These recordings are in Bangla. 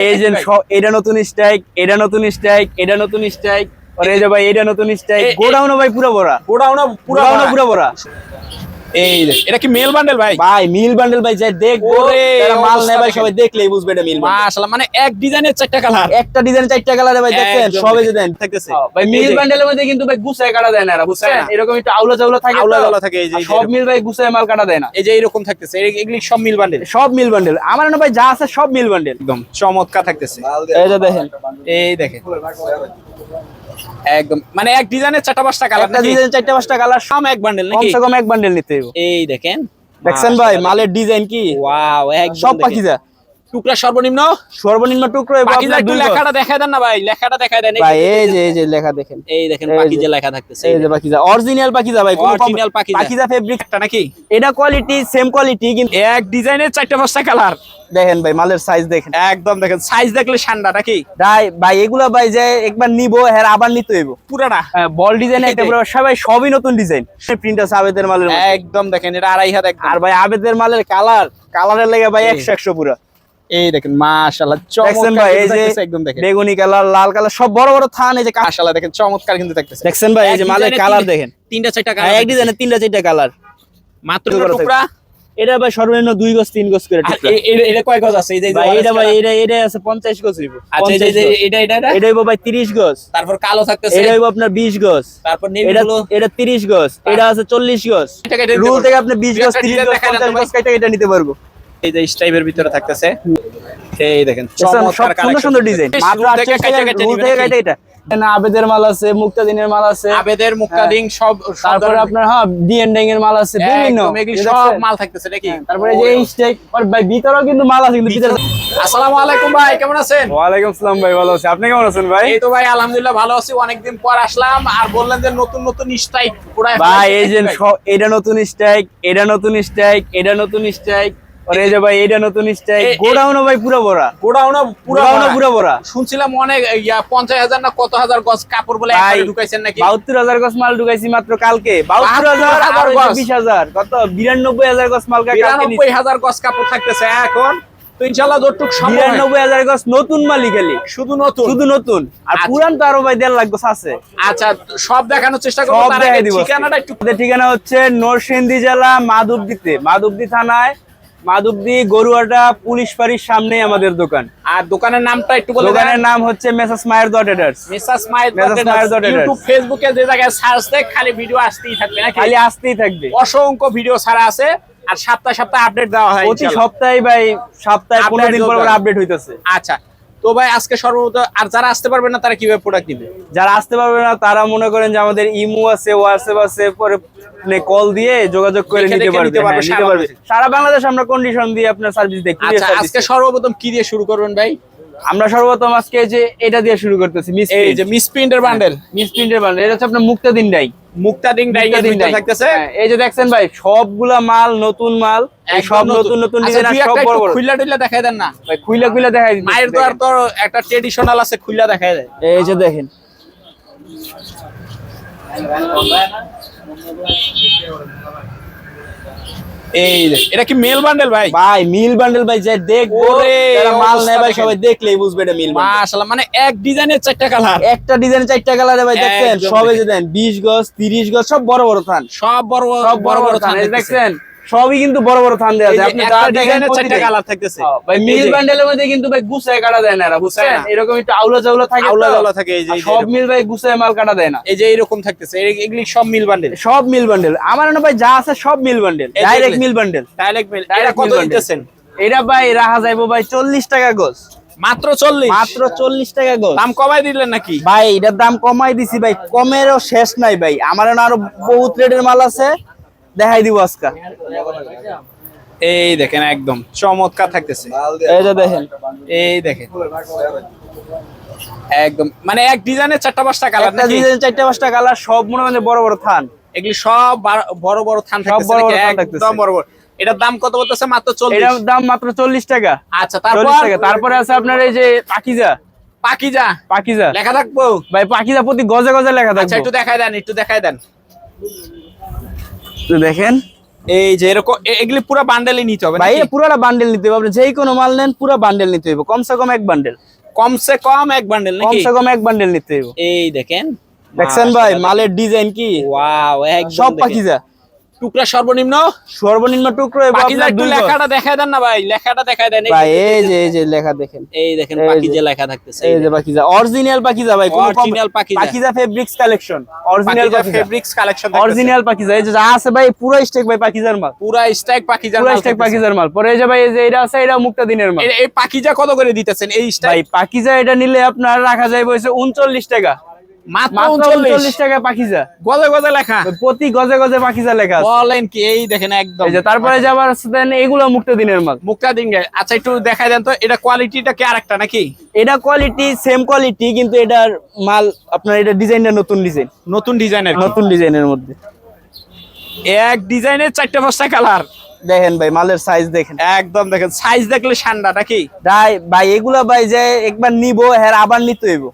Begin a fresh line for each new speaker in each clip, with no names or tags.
এই যে এটা নতুন স্ট্রাইক এটা নতুন স্ট্রাইক এটা নতুন স্ট্রাইক আর এই যে ভাই এটা নতুন স্ট্রাইক গোডাউন ভাই পুরো ভরা।
গোডাউন পুরো।
পুরো ভরা।
এই এটা কি মেল বান্ডেল ভাই?
ভাই মিল বান্ডেল ভাই যাই দেখব মাল ভাই সবাই দেখলেই বুঝবে এটা মিল
মাশাআল্লাহ মানে এক ডিজাইনের চারটা কালার
একটা ডিজাইন চারটা কালারে ভাই দেখছেন? সবে যে দেন থাকতেছে
ভাই,
মিল বান্ডেলের মধ্যে কিন্তু ভাই গুছায় কাটা দেয় না এরা বুঝছেন?
না।
এরকম একটু আউলা চাউলা থাকে
আউলা। থাকে, এই যে-
সব মিল ভাই গুছায় মাল কাটা দেয় না।
এই যে এরকম থাকতেছে এগুলি সব মিল বান্ডেল
সব মিল বান্ডেল আমার না ভাই যা আছে সব মিল বান্ডেল
একদম চমৎকার থাকতেছে।
এই যে দেখেন।
এই দেখেন। একদম মানে এক ডিজাইনের চারটা পাঁচটা কালার
একটা ডিজাইন চারটা পাঁচটা কালার
সব এক বান্ডেল নাকি?
কমসে কম এক বান্ডেল নিতে হবে
এই দেখেন।
দেখছেন ভাই মালের ডিজাইন কি?
ওয়াও একদম
সব
দেখেন। টুকরা সর্বনিম্ন?
সর্বনিম্ন টুকরো
একটু লেখাটা দেখায় দেন না ভাই লেখাটা দেখায় দেন
ভাই এই যে এই যে লেখা দেখেন।
এই দেখেন
যে-
লেখা থাকতেছে
এই যে পাখিজা অরিজিনাল পাখিজা ভাই কোনো
Original পাখিজা।
পাখিজা ফেব্রিক
একটা নাকি?
এটা কোয়ালিটি সেম কোয়ালিটি কিন্তু
এক ডিজাইনের চারটা পাঁচটা কালার
দেখেন ভাই মালের সাইজ দেখেন।
একদম দেখেন সাইজ দেখলে ঠান্ডা নাকি?
ভাই ভাই এগুলা ভাই যে একবার নিবো হ্যাঁ আবার নিতে হইব।
পুরানা
বল ডিজাইন একটা পুরো সবাই সবই নতুন ডিজাইন প্রিন্ট আছে আবেদের মালের
একদম দেখেন এটা আড়াই হাত
আর ভাই আবেদের মালের কালার কালারের লেগে ভাই একশো একশো পুরো।
এই দেখেন মাশাআল্লাহ চমৎকার
এই যে
একদম দেখেন।
বেগুনি কালার লাল কালার সব বড় বড় থান এই যে
মাশাআল্লাহ দেখেন চমৎকার কিন্তু থাকতেছে
দেখছেন ভাই এই যে মালের কালার দেখেন।
তিনটা চারটা
হ্যাঁ,
কালার
এক ডিজাইনে তিনটা চারটা কালার।
মাত্র টুকরা?
এটা ভাই সর্বনিম্ন দুই গজ তিন গজ করে
এটা কয় গজ আছে? এই যে
ভাই এটা ভাই এটা এটা আছে পঞ্চাশ গজ হইব।
আচ্ছা এই যে-
50
এই যে-
গজ।
এটা এটা এটা?
হইব ভাই তিরিশ গজ।
তারপর কালো থাকতেছে।
এটা হইব আপনার বিশ গজ।
তারপর নেভি
এটা এটা তিরিশ গজ। এটা আছে চল্লিশ গজ। রুল থেকে আপনি বিশ গজ তিরিশ গজ পঞ্চাশ গজ। এটা নিতে পারব।
এই যে স্টাইপের ভিতরে থাকতেছে। এই দেখেন
সব সুন্দর সুন্দর ডিজাইন মাত্র এটা। আবেদের মাল আছে মুক্তাদিনের মাল আছে।
আবেদের সব
তারপরে আপনার হ্যাঁ ডিএনডিং এর মাল আছে বিভিন্ন।
একদম এগুলি
এই
সব মাল থাকতেছে নাকি?
হ্যাঁ, তারপরে যে এই স্টেক ভাই ভিতরেও কিন্তু মাল আছে কিন্তু ভিতরে
আসসালামু আলাইকুম ভাই কেমন আছেন?
ওয়ালাইকুম আসসালাম ভাই ভালো আছি। আপনি কেমন আছেন ভাই?
এই তো ভাই আলহামদুলিল্লাহ ভালো আছি। অনেকদিন পর আসলাম আর বললেন যে নতুন নতুন পুরাই
ভাই এই যে এটা নতুন স্ট্রাইক এটা নতুন স্ট্রাইক এটা নতুন স্ট্রাইক আর যে ভাই এটা নতুন
এ-
গোডাউনও ভাই পুরো ভরা।
গোডাউনও পুরো ভরা।
পুরো ভরা।
শুনছিলাম অনেক ইয়া পঞ্চাশ হাজার না কত হাজার গজ কাপড় বলে একবারে ঢুকাইছেন নাকি?
বাহাত্তর হাজার গছ মাল ঢুকাইছি মাত্র কালকে।
72,000
আর
গজ।
বিশ হাজার। কত? বিরানব্বই হাজার গছ মাল কালকে নিছি।
বিরানব্বই হাজার গজ কাপড় থাকতেছে এখন। তো ইনশাল্লাহ যতটুক সম্ভব হয়।
বিরানব্বই হাজার গছ নতুন মালই খালি।
শুধু নতুন?
শুধু নতুন। আর
আচ্ছা।
পুরান তো আরও ভাই দেড় লাখ গছ আছে।
আচ্ছা সব দেখানোর চেষ্টা করব। তার আগে ঠিকানাটা একটু
ঠিকানা হচ্ছে নরসিংদী জেলা মাধবদীতে। মাধবদী থানায় মাধবদী গরুয়াটা পুলিশ ফাঁড়ির সামনে আমাদের দোকান।
আর দোকানের নামটা একটু বলে
দোকানের নাম হচ্ছে মেসাস মায়ের ডট এডার্স।
মেসাস
মায়ের ডট এডার্স।
ইউটিউব ফেসবুকে যে জায়গায় সার্চ দেয় খালি ভিডিও আসতেই থাকবে নাকি?
খালি আসতেই থাকবে।
অসংখ্য ভিডিও ছাড়া আছে আর সপ্তাহে সপ্তাহে আপডেট দেওয়া হয়
প্রতি সপ্তাহে ভাই সপ্তাহে পনেরো দিন পর
পর
আপডেট হইতেছে।
আচ্ছা তো ভাই আজকে সর্বমত আর যারা আসতে পারবে না তারা কীভাবে প্রোডাক্ট দিবে
যারা আসতে পারবে না তারা মনে করেন যে আমাদের ইমো আছে হোয়াটসঅ্যাপ আছে পরে কল দিয়ে যোগাযোগ করে নিতে পারবে। হ্যাঁ,
সারা
পারবে।
বাংলাদেশে।
সারা বাংলাদেশ আমরা কন্ডিশন দিয়ে আপনার সার্ভিস দেখি
আচ্ছা আজকে সর্বপ্রথম কি দিয়ে শুরু করবেন ভাই?
আমরা সর্বপ্রথম আজকে যে এটা দিয়ে শুরু করতেছি মিস
এই যে মিস প্রিন্টের বান্ডেল
মিস প্রিন্টের বান্ডেল এটা হচ্ছে আপনার মুক্তা দিন ডাই মুক্তাদিন ডাই।
থাকতেছে?
হ্যাঁ, এই যে দেখছেন ভাই সবগুলা মাল নতুন মাল সব নতুন। নতুন
আচ্ছা,
ডিজাইন সব বড় বড়।
খুইলা টুইলা দেখাই দেন না।
ভাই খুইলা খুইলা দেখাই দিতেছি,
মায়ের তো আর তো একটা ট্রেডিশনাল আছে খুইলা দেখাই দেয়।
এই যে দেখেন।
এই এটা কি মেল বান্ডেল ভাই?
ভাই মিল বান্ডেল ভাই যে দেখব যারা মাল নেয় ভাই সবাই দেখলেই বুঝবে এটা মিল
মাশাআল্লাহ মানে এক ডিজাইনের চারটা কালার
একটা ডিজাইন চারটা কালারে ভাই দেখছেন? সবে যে দেন বিশ গজ তিরিশ গজ সব বড় বড় থান।
সব বড়
সব বড় বড় থান দেখছেন সবই কিন্তু বড় বড় থান দেওয়া আছে। আপনি দেখেন
ডিজাইনের চারটা কালার থাকতেছে।
হ্যাঁ, ভাই মিল বান্ডেলের মধ্যে কিন্তু ভাই গুছায় কাটা দেয় না এরা বুঝছেন এরকম একটু আউলা চাউলা থাকে
আউলা জাউলা থাকে এই যে
সব মিল ভাই গুছায় মাল কাটা দেয় না।
এই যে এরকম থাকতেছে এগুলি সব মিল বান্ডেল
সব মিল বান্ডেল আমার না ভাই যা আছে সব mill bundle direct mill bundle
direct mill এটা কত দিতেছেন?
এটা ভাই রাখা যাইবো ভাই চল্লিশ টাকা গজ
মাত্র চল্লিশ?
মাত্র চল্লিশ টাকা গজ
দাম কমাই দিলেন নাকি?
ভাই এটার দাম কমাই দিছি ভাই কমেরও শেষ নাই ভাই। আমার না আরও বহুত রেটের মাল আছে। দেখাই দিব আজকে।
এই দেখেন একদম চমৎকার থাকতেছে।
এই যে দেখেন।
এই দেখেন। একদম মানে এক ডিজাইনের চারটা পাঁচটা কালার
একটা ডিজাইন চারটা পাঁচটা কালার সব মনে হয় বড় বড় থান।
এগুলি সব বড় বড় থান থাকতেছে
বড় বড়? থান
একদম বড় বড়। এটার দাম কত বলতেছে? মাত্র চল্লিশ।
এটার দাম মাত্র চল্লিশ টাকা।
আচ্ছা তারপর?
টাকা। তারপরে আছে আপনার এই যে পাকিজা।
পাকিজা?
পাকিজা।
লেখা থাকব?
ভাই পাকিজা প্রতি গজে গজে লেখা
আচ্ছা একটু দেখাই দেন একটু দেখাই দেন।
তো দেখেন।
এই যে এরকম এগুলি পুরো বান্ডেলই নিতে হবে
ভাই পুরো পুরোটা বান্ডেল নিতে হবে। আপনি যেই কোনো মাল নেন পুরো বান্ডেল নিতে হবে কমসে কম এক বান্ডেল
কমসে কম এক বান্ডেল নাকি?
কমসে কম এক বান্ডেল নিতে হবে
এই দেখেন।
দেখছেন ভাই মালের ডিজাইন কি?
ওয়াও একদম
সব
দেখেন। টুকরা সর্বনিম্ন?
সর্বনিম্ন টুকরো
একটু লেখাটা দেখায় দেন না ভাই লেখাটা দেখায় দেন
ভাই এই যে এই যে লেখা দেখেন।
এই দেখেন। পাখিজা লেখা থাকতেছে
এই যে পাখিজা অরিজিনাল পাখিজা ভাই কোনো
Original Pakiza.
Pakiza fabrics collection original
fabrics collection
original Pakiza এই যে যা আছে ভাই পুরো স্টেক ভাই পাখিজার মাল।
পুরা স্ট্যাক পাখিজা
পুরো স্টেক পাখিজার মাল। পরে এই যে ভাই এই যে এটা আছে এটা মুক্তা দিনের মাল।
এই পাখিজা কত করে দিতেছেন? এই
ভাই
স্ট্যাক
পাখিজা এটা নিলে আপনার রাখা যায়
মাত্র 39
উনচল্লিশ টাকা। তারপরে এগুলো মাল।
আচ্ছা একটু দেন তো এটা কোয়ালিটিটা কি আরেকটা নাকি?
এটা কোয়ালিটি সেম কোয়ালিটি কিন্তু এটার মাল আপনার এটা ডিজাইনটা নতুন ডিজাইন।
নতুন ডিজাইনের
নতুন ডিজাইনের মধ্যে।
এক ডিজাইনের চারটা পাঁচটা কালার।
দেখেন ভাই মালের সাইজ দেখেন।
একদম দেখেন। সাইজ দেখলে ঠান্ডা নাকি?
ভাই ভাই এগুলা ভাই যে একবার নিবো হ্যাঁ আবার নিতে হইব।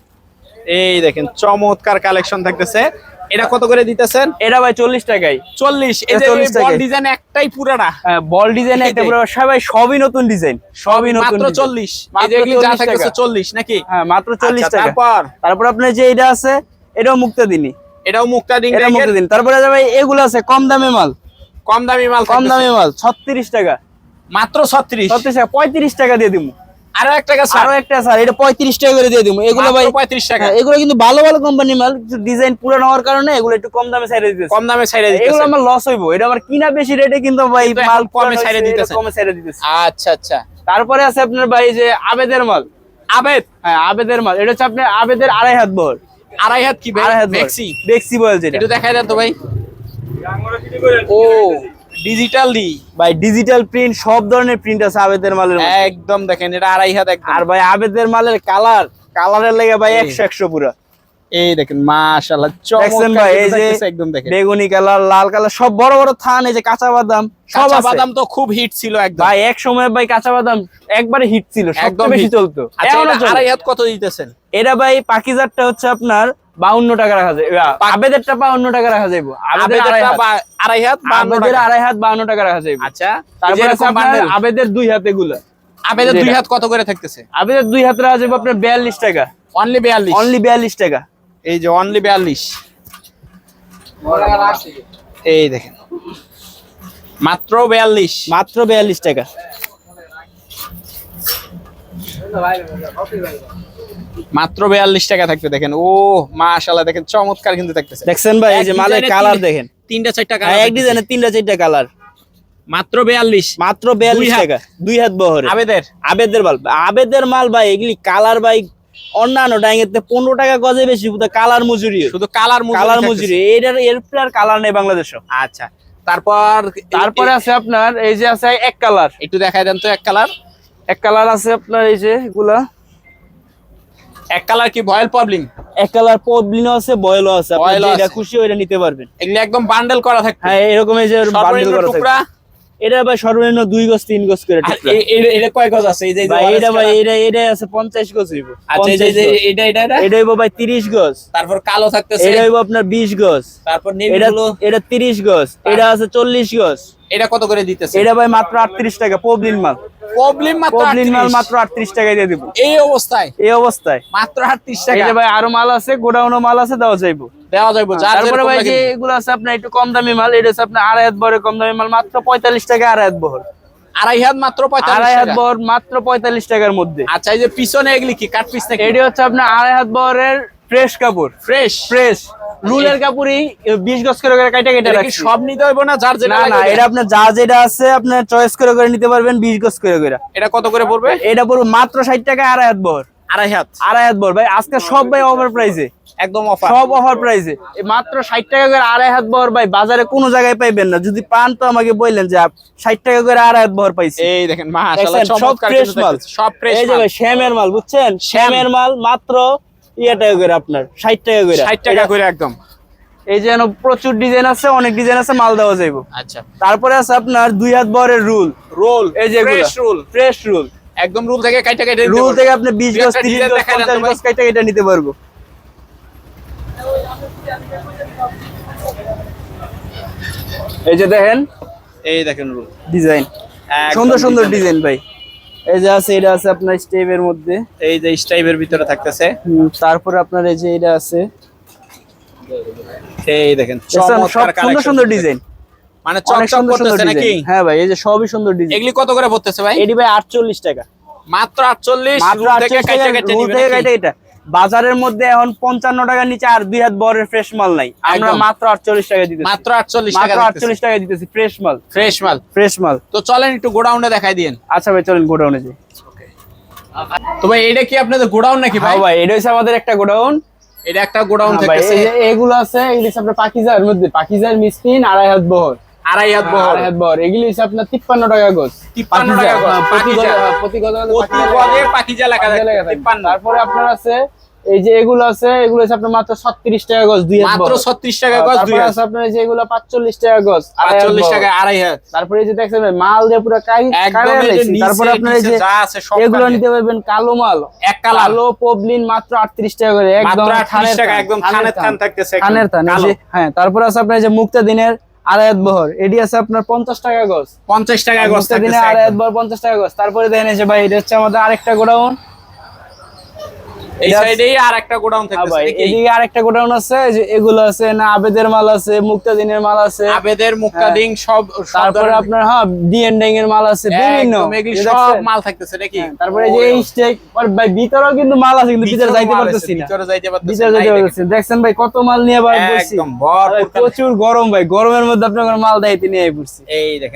এই দেখেন চমৎকার কালেকশন থাকতেছে। এটা কত করে দিতেছেন?
এটা ভাই চল্লিশ টাকায়।
চল্লিশ এই যে
40
বল ডিজাইন একটাই পুরাটা
বল ডিজাইন একটা। পুরো সবাই সবই নতুন ডিজাইন সবই নতুন
মাত্র চল্লিশ। এই
মাত্র
যে এগুলি যা
40
থাকতেছে
টাকা।
চল্লিশ নাকি?
হ্যাঁ মাত্র চল্লিশ
আচ্ছা,
টাকা।
তারপর?
তারপর আপনার যে এটা আছে এটাও মুক্তা দিনই
এটাও মুক্তা দিন
এটা মুক্তা দিন তারপরে ভাই এগুলো আছে কম দামে মাল।
কম দামি মাল
কম। দামে মাল ছত্রিশ টাকা।
মাত্র ছত্রিশ?
ছত্রিশ টাকা পঁয়ত্রিশ টাকা দিয়ে দিব
আরও এক টাকা
আরও একটা স্যার এটা পঁয়ত্রিশ টাকা করে দিয়ে দিব। এগুলো ভাই
পঁয়ত্রিশ টাকা।
হ্যাঁ, এগুলো কিন্তু ভালো ভালো কোম্পানি মাল কিছু ডিজাইন পুরানো হওয়ার কারণে এগুলো একটু কম দামে ছাইড়ে দিতেছে।
কম দামে ছাইড়ে
এগুলো আমার লস হইবো। এটা আমার কিনা বেশি রেটে কিন্তু ভাই মাল
কমে ছাইড়ে দিতেছে।
কমে ছাইড়ে দিতেছে।
আচ্ছা আচ্ছা।
তারপরে আছে আপনার ভাই যে আবেদের মাল।
আবেদ?
হ্যাঁ আবেদের মাল। এটা হচ্ছে আপনার আবেদের আড়াই হাত বল।
আড়াই হাত কি
আড়াই হাত বহর
মেক্সি
বেক্সি বয়েল যেটা।
একটু দেখাই দেন তো ভাই। ও। ডিজিটাল
ভাই ডিজিটাল প্রিন্ট সব ধরনের প্রিন্ট আছে আবেদের মালের
একদম দেখেন এটা আড়াই হাত
আর ভাই আবেদের মালের কালার কালারের লেগে ভাই একশো একশো পুরা।
এই দেখেন মাশাআল্লাহ
দেখছেন ভাই এই যে
একদম দেখেন।
বেগুনি কালার লাল কালার সব বড় বড় থান এই যে কাঁচা বাদাম সব
বাদাম তো খুব হিট ছিল একদম।
ভাই এক সময় ভাই কাঁচা বাদাম একবারে হিট ছিল
একদম
বেশি চলতো।
আচ্ছা। আড়াই হাত কত দিতেছেন?
এটা ভাই পাকিজারটা হচ্ছে আপনার বাউন্ন টাকা রাখা যায়। আবেদেরটা বাউন্ন টাকা রাখা যাইব। আবেদের আড়াই হাত।
আড়াই হাত বা
আবেদের আড়াই হাত বাউন্ন টাকা রাখা যাইব।
আচ্ছা
তারপরে আবেদের দুই হাত এগুলা
আবেদের দুই হাত কত করে থাকতেছে?
আবেদের দুই হাত রাখা যাইব আপনার বিয়াল্লিশ টাকা।
অনলি বিয়াল্লিশ?
অনলি বিয়াল্লিশ টাকা।
এই যে অনলি বিয়াল্লিশ। এই দেখেন। মাত্র বিয়াল্লিশ।
মাত্র বিয়াল্লিশ টাকা।
মাত্র বিয়াল্লিশ টাকা থাকবে দেখেন। ও মাশাল্লাহ দেখেন চমৎকার কিন্তু থাকতেছে।
দেখছেন ভাই এই যে মালের কালার দেখেন।
তিনটা চারটা
হ্যাঁ,
কালার
এক ডিজাইনের তিনটা চারটা কালার
মাত্র বিয়াল্লিশ।
মাত্র বিয়াল্লিশ
হাত।
টাকা। দুই হাত বহরে।
আবেদের।
আবেদের মাল। আবেদের মাল ভাই এগুলি কালার ভাই অন্যান্য ডাইঙেতে পনেরো টাকা গজে বেশি কালার মজুরি।
শুধু কালার
কালার মজুরি। এটার এর আর কালার নেই বাংলাদেশে
আচ্ছা। তারপর
তারপরে আছে আপনার এই যে আছে এক কালার
একটু দেখাই দেন তো এক কালার
এক কালার আছে আপনার এই যে এগুলা।
এক কালার কি বয়েল প্রবলেম
এক কালার পবলিনও আছে বয়েলও আছে। আপনি যেটা। খুশি ওইটা নিতে পারবেন।
এগুলো একদম বান্ডেল করা থাকে
হ্যাঁ এরকম এই যে বান্ডেল করা
টুকরা
থাকে এটা ভাই সর্বনিম্ন দুই গজ তিন গজ করে
এটা কয় গজ আছে?
এটা ভাই এটা এটা আছে পঞ্চাশ গজ হইব
আচ্ছা এই যে- এই যে
50 গজ।
এটা এটা এটা?
এটা হইব ভাই তিরিশ গজ।
তারপর কালো থাকতেছে।
এটা হইব আপনার বিশ গজ।
তারপর
এটা তিরিশ গজ। এটা আছে চল্লিশ গজ।
এটা কত করে দিতেছে?
এটা ভাই মাত্র আটত্রিশ টাকা পবলিন মাল।
প্রবলেম মাত্র
পবলিন মাল
38
মাত্র আটত্রিশ টাকায় দিয়ে দিব।
এই অবস্থায়?
এই অবস্থায়।
মাত্র 38
এই
টাকা
ভাই আরও মাল আছে গোডাউনও মাল আছে দেওয়া যাইবো।
দেওয়া যাবে
তারপরে ভাই যে এগুলো আছে আপনার একটু কম দামি মাল এটা হচ্ছে আপনার আড়াই হাত কম দামি মাল মাত্র পঁয়তাল্লিশ টাকা আড়াই হাত বহর।
আড়াই হাত মাত্র
আড়াই হাত বহর মাত্র পঁয়তাল্লিশ টাকার মধ্যে।
আচ্ছা এই যে পিছনে এগুলি কি কাট পিস নাকি?
এটি হচ্ছে আপনার আড়াই হাত বহরের ফ্রেশ কাপড়।
ফ্রেশ?
ফ্রেশ। রুলের কাপড়ই বিশ গজ করে কেটে
সব নিতে হইব না যার যেটা
না না এটা আপনার যা যেটা আছে আপনার চয়েস করে করে নিতে পারবেন বিশ গজ করে করে।
এটা কত করে পড়বে?
এটা পড়বে মাত্র ষাট টাকা আড়াই হাত বহর।
আড়াই হাত।
আড়াই হাত বহর ভাই আজকে সব ভাই অফার প্রাইসে
একদম অফার
সব অফার প্রাইসে মাত্র ষাট টাকা করে আড়াই হাত ভাই বাজারে কোনো জায়গায় পাইবেন না। যদি পান তো আমাকে বললেন যে ষাট টাকা করে আড়াই হাত বহর পাইছি।
এই দেখেন
সব ফ্রেশ মাল।
সব ফ্রেশ
এই যে ভাই শ্যামের মাল বুঝছেন? শ্যামের মাল মাত্র ইয়ে টাকা করে আপনার ষাট টাকা করে।
60 টাকা করে একদম।
এই যে এনো প্রচুর ডিজাইন আছে অনেক ডিজাইন আছে মাল দেওয়া যাইব।
আচ্ছা।
তারপরে আছে আপনার দুই হাত বহরের রুল।
রোল
এই যে
রোল
ফ্রেশ রুল
একদম রুল থেকে কাইটা কাইটা
রুল থেকে আপনি বিশ
দুই
গজ
একটা
তিরিশ
design
গজ
দেখায় দেন তো
পঞ্চাশ
ভাই।
গজ কাইটা এটা নিতে পারব। এই যে দেখেন
এই দেখেন
রুল।
ডিজাইন।
সুন্দর সুন্দর ডিজাইন। ভাই। এই যে আছে এটা আছে আপনার স্টেপের মধ্যে।
এই যে স্টাইপের ভিতরে থাকতেছে।
তারপর আপনার এই যে এটা আছে।
এই দেখেন?
সুন্দর সুন্দর ডিজাইন।
মানে চকচক করতেছে নাকি?
হ্যাঁ ভাই এই যে সবই সুন্দর ডিজাইন
এগুলি কত করে পড়তেছে ভাই?
এটি ভাই আটচল্লিশ টাকা।
মাত্র আটচল্লিশ
মাত্র 48
কাইটা
টাকা এটা। বাজারের মধ্যে এখন পঞ্চান্ন টাকার নিচে আর দুই হাত বরের ফ্রেশ মাল নাই। আমরা মাত্র আটচল্লিশ টাকা দিতেছি।
মাত্র আটচল্লিশ
মাত্র আটচল্লিশ টাকা দিতেছি ফ্রেশ মাল।
ফ্রেশ মাল।
ফ্রেশ মাল।
তো চলেন একটু গোডাউনে দেখাই দিন
আচ্ছা ভাই চলেন গোডাউনে যাই।
তো ভাই এটা কি আপনাদের গোডাউন নাকি ভাই?
হ্যাঁ ভাই এটা হচ্ছে আমাদের একটা গোডাউন।
এটা একটা গোডাউন
ভাই
থাকতেছে।
এই যে এগুলো আছে এগুলি আপনার পাকিজার মধ্যে। পাকিজার মিসকিন আড়াই হাত বহর।
আড়াই হাত বহর।
আড়াই হাত বহর। এগুলি হচ্ছে আপনার তিপ্পান্ন টাকা গোছ।
53 টাকা গজ,
প্রতি। গজে- হ্যাঁ, প্রতি গজে
প্রতি গজে
লেখা পাকিজা
থাকে।
থাকবে।
53
তারপরে আপনার আছে এই যে এগুলো আছে এগুলো আপনার মাত্র ছত্রিশ টাকা গজ দুই হাত
মাত্র
বহর।
36 টাকা গজ দুই হাত।
আপনার যে এগুলো পাঁচচল্লিশ টাকা গজ আড়াই
45 টাকা আড়াই হাত।
তারপরে এই যে দেখছেন মাল দিয়ে পুরো তারপরে আপনার এই যে
যা আছে সব
এগুলো নিতে পারবেন কালো মাল।
এক
কালো পবলিন মাত্র আটত্রিশ টাকা করে একদম
মাত্র 38 টাকা একদম
থানের থান।
থাকতেছে
থানের থান হ্যাঁ তারপরে আছে আপনার এই যে মুক্তা দিনের আড়াইয়াত বহর। এটি আছে আপনার পঞ্চাশ টাকা গজ।
50 টাকা গজ থাকতেছে
আড়াইয়াত বহর পঞ্চাশ টাকা গজ। তারপরে দেখেন এসে ভাই এটা হচ্ছে আমাদের আরেকটা গোডাউন।
এই সাইডেই আর গোডাউন থাকতেছে
এদিকে আরেকটা গোডাউন আছে যে এগুলো আছে না আবেদের মাল আছে মুক্তা মাল আছে।
আবেদের মুক্তাদিং সব সব।
তারপরে আপনার হ্যাঁ ডিএনডিং এর মাল আছে বিভিন্ন।
একদম এগুলি
এই
সব
দেখছেন?
মাল থাকতেছে নাকি?
তারপরে যে এই স্টেক ভাই ভিতরেও কিন্তু মাল আছে কিন্তু ভিতরে
ভিতরে
যাইতে পারতেছি না।
ভিতরে যাইতে পারতেছি
ভিতরে যাইতে পারতেছি দেখছেন ভাই কত মাল নিয়ে
একদম
প্রচুর গরম ভাই গরমের মধ্যে আপনার মাল দেয় নিয়ে পড়ছি
এই দেখেন।